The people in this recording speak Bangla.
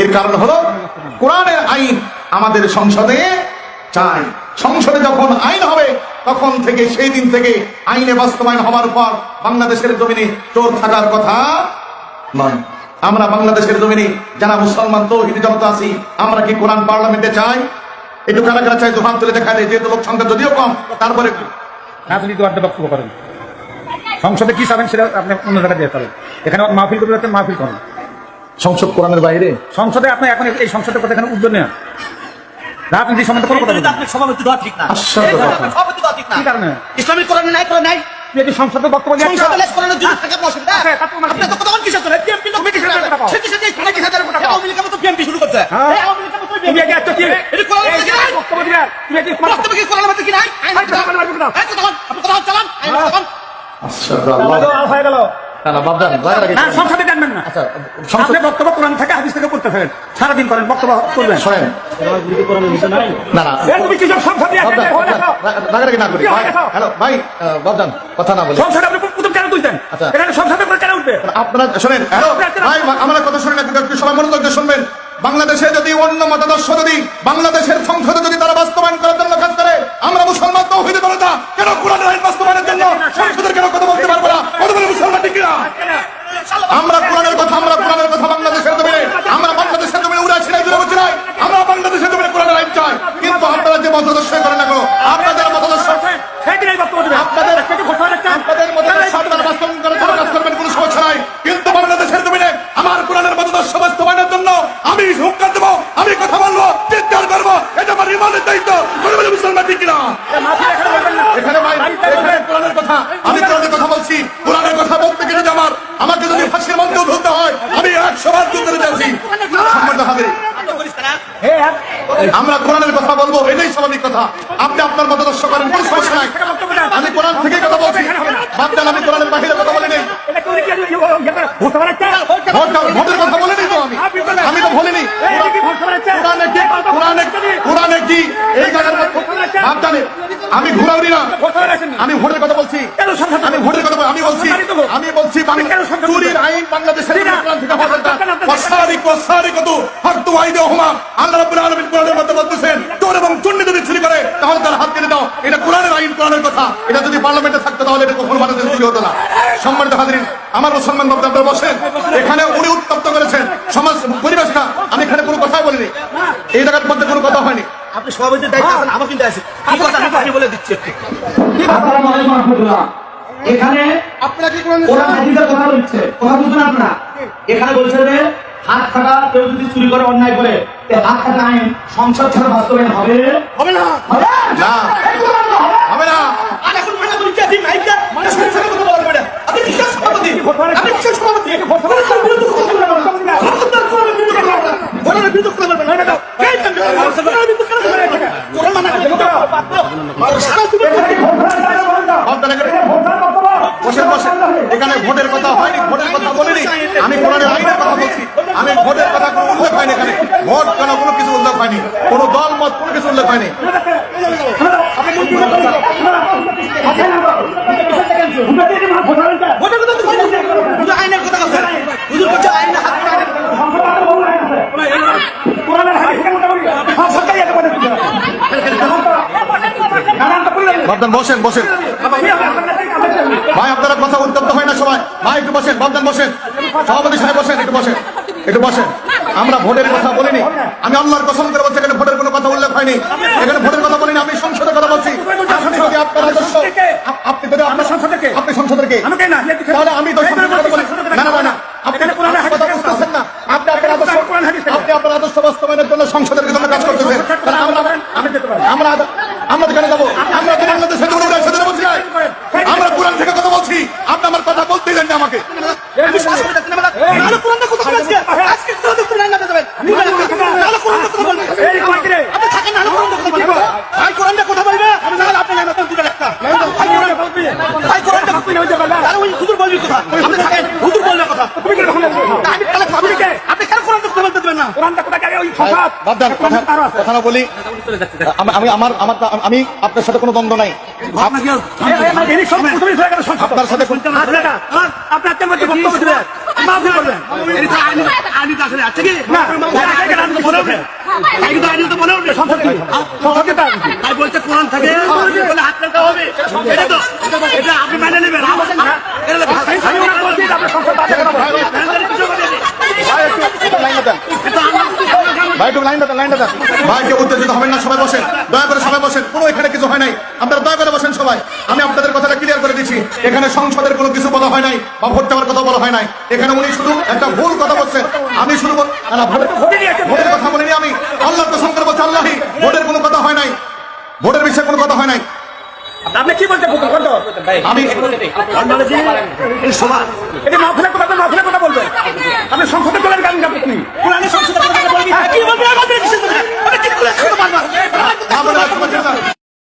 এর কারণ হলো কোরআনের আইন আমাদের সংসদে চাই। সংসদে যখন আইন হবে তখন থেকে সেই দিন থেকে আইনে বাস্তবায়ন হওয়ার পর বাংলাদেশের জমিনে চোর থাকার কথা নয়। আমরা বাংলাদেশের জমিনে যারা মুসলমান তৌহিদ জগত আছি আমরা কি কোরআন পার্লামেন্টে চাই? একটু কারা কারা চাই হাত তুলে দেখা যায় যেহেতু লোক সংখ্যা যদিও কম তারপরে রাজনীতি বক্তব্য করেন। সংসদে কি চাবেন সেটা আপনি অন্য জায়গায় দিয়ে পারেন এখানে মাহফিল করতে মাহফিল করেন। সংসদ কোরআনের বাইরে? সংসদে আপনি এখন এই সংসদের কথা এখানে উদ্যোগ নেন রাজনীতি সম্বন্ধে কোনো কথা বলবেন সভাপতি দেওয়া ঠিক না। আশ্চর্য কথা। সভাপতি দেওয়া ঠিক না। কি কারণে? ইসলামিক কোরআনে নাই করে নাই। যদি সংসদে বক্তব্য দিয়ে লেস কোরআনের জন্য থাকে অসুবিধা। আপনি তো কতক্ষণ কিসের আওয়ামী মতো পিএমপি শুরু করছে। হ্যাঁ। এই আওয়ামী আগে কি এটা কোরআনের মধ্যে কি নাই? বক্তব্য দিলে? তুমি আগে বক্তব্য কি? কোরআনের মধ্যে কি নাই? আইন আইন চালান, আইন চালান। আইন আপনি কোরআন চালান, আইন হ্যাঁ। আশ্চর্য আল্লাহ। হয়ে গেল না, না, বাবদান, দয়া না সংসদে আচ্ছা, আপনি বক্তব্য কোরআন থেকে হাদিস থেকে করতে থাকেন। সারাদিন করেন বক্তব্য করবেন শোনেন। না, না, তুমি রাগারাগি না করি। ভাই, হ্যালো, ভাই, আহ, কথা না বলে। সংসদে আপনি প্রথম কেন তুলতেন আচ্ছা। এখানে সংসদে করে কেন উঠবে আপনারা শোনেন হ্যালো ভাই আমার কথা শুনেন একটু একটু সবাই মনোযোগ দিয়ে শুনবেন। বাংলাদেশে যদি অন্য মতাদর্শ যদি বাংলাদেশের সংসদে যদি তারা বাস্তবায়ন করার জন্য কাজ করে আমরা মুসলমান তো হইতে পারো না কেন কোরআনের আইন বাস্তবায়নের জন্য সংসদের কেন কথা বলতে পারব না কথা বলে মুসলমান ঠিক কিনা আমরা কোরআনের কথা আমরা কোরআনের কথা বাংলাদেশের জমিনে আমরা বাংলাদেশের জমিনে উড়ে আছি না জুড়ে বসে নাই আমরা বাংলাদেশের জমিনে কোরআনের আইন চাই কিন্তু আপনারা যে মতাদর্শ করেন না কেন আপনাদের মতাদর্শ সেদিন এই বক্তব্য দেবেন আপনাদের থেকে ঘোষণা দিচ্ছেন আপনাদের মতাদর্শ আপনারা বাস্তবায়ন করার জন্য কাজ করবেন কোনো সমস্যা নাই কিন্তু বাংলাদেশের জমিনে আমার মতাদর্শ বাস্তবায়নের জন্য আমি হুঙ্কার দেবো আমি কথা বলব চিৎকার করব এটা আমার ইমানের দায়িত্ব মুসলমান ঠিক কিনা এখানে এখানে কোরআনের কথা আমি কোরআনের কথা বলছি কোরআনের কথা বলতে গেলে আমার আমাকে যদি ফাঁসির মঞ্চেও ধরতে হয় আমি একশো বার যুদ্ধ যাচ্ছি সম্মানিত? আমরা কোরআনের কথা বলব এটাই স্বাভাবিক কথা আপনি আপনার মতাদর্শ করেন কোনো সমস্যা নাই আমি কোরআন থেকে কথা বলছি ভাবছেন আমি কোরআনের বাহিরে কথা বলি নেই ভোটের কথা আমি তো কোরআনে কি? এই জায়গার মধ্যে আমি ঘুরাউনি না। আমি ভোটের কথা বলছি। আমি ভোটের কথা আমি বলছি আমি বলছি বাংলা- চুরির আইন বাংলাদেশের থেকে হওয়া দরকার। ওয়াসারিক ওয়াসারিকাতু হাক্তু আইদিহুমা। আল্লাহ রাব্বুল আলামিন কোরআনের মধ্যে বলতেছেন চোর এবং চুন্নি যদি চুরি করে তাহলে তার হাত কেটে দাও এটা কোরআনের কথা। এটা যদি পার্লামেন্টে থাকতো তাহলে এটা কখনো মানুষের চুরি হতো না। সম্মানিত হাজিরিন আমার মুসলমান বাবু আপনারা বসেন। এখানে উনি উত্তপ্ত করেছেন। সমাজ পরিবেশটা আমি এখানে কোনো কথাই বলিনি। এই জায়গার মধ্যে কোনো কথা হয়নি। আপনি সভাপতির দায়িত্ব আছেন, আমার কিন্তু আছে। কি কথা আমি বলে দিচ্ছি আসসালামু আলাইকুম রহমতুল্লাহ। এখানে আপনারা কি করেন কোরআন হাদিসের কথা বলছে। কথা বুঝছেন আপনারা? এখানে বলছে যে হাত থাকা কেউ যদি চুরি করে অন্যায় করে হাত থাকা আইন সংসদ ছাড়া বাস্তবায়ন হবে? হবে না। হবে? হবে না। আর মনে মাইকা মানে শুনে শুনে কথা না। আপনি আপনি মানে এখানে ভোটের কথা হয়নি ভোটের কথা বলিনি। আমি কোরআনের আইনের কথা বলছি। আমি ভোটের কথা কোনো উল্লেখ হয়নি এখানে। ভোট কেন কোনো কিছু উল্লেখ হয়নি। কোনো দল মত কোনো কিছু উল্লেখ হয়নি। কথা কথা হুজুর বলছে আইনে হাত বাবদান বসেন বসেন। ভাই আপনারা কথা উত্তপ্ত হয় না সবাই। ভাই একটু বসেন বাবদান বসেন। সভাপতি সাহেব বসেন একটু বসেন। একটু বসেন। আমরা ভোটের কথা বলিনি। আমি আল্লাহর কসম করে বলছি এখানে ভোটের কোনো কথা উল্লেখ হয়নি। এখানে ভোটের কথা বলিনি আমি সংসদের কথা বলছি। আপনি যদি আপনার আপনি সংসদের কে আমাকে না তাহলে আমি তো সংসদের কথা বলি না না না আপনি এখানে কোরআনের হাদিস কথা বুঝতেছেন না আপনি আপনার আদর্শ কোরআন হাদিস থেকে। আপনি আপনার আদর্শ বাস্তবায়নের জন্য সংসদের জন্য কাজ করতেছেন তাহলে আমরা আমি যেতে পারি আমরা আমরা কেন যাব আমরা তো বাংলাদেশের জন্য উড়ে বলছি আমরা কোরআন থেকে কথা বলছি। আপনি আমার কথা বলতেই দেন না। আমাকে আপনি কেন কোরআনের কথা বলতে দেবেন না? কোরআনটা কথা- না বলি আমি আমি আমার আমার আমি আপনার সাথে কোনো দ্বন্দ্ব নাই আপ- এই, এই, এই, ইনি ভাই একটু লাইনটা লাইনটা ভাই কেউ উত্তেজিত হবেন না সবাই বসেন। দয়া করে সবাই বসেন। কোনো এখানে কিছু হয় নাই। আপনারা দয়া করে বসেন সবাই। আমি আপনাদের কথাটা ক্লিয়ার করে দিচ্ছি। এখানে সংসদের কোনো কিছু বলা হয় নাই বা ভোট দেওয়ার কথা বলা হয় নাই। এখানে উনি শুধু একটা ভুল কথা বলছেন। আমি শুধু বল- না, না, ভোটের ভোটে নিয়েছে। ভোটের কথা বলিনি আমি। আল্লাহ কসম বলছি আল্লাহি। ভোটের কোনো কথা হয় নাই। ভোটের বিষয়ে কোনো কথা হয় নাই। আপনি কি বলতে আমি এটা মাহফিলের কথা মাহফিলের কথা বলবেন। আপনি সংসদে চলেন কেন আপনি।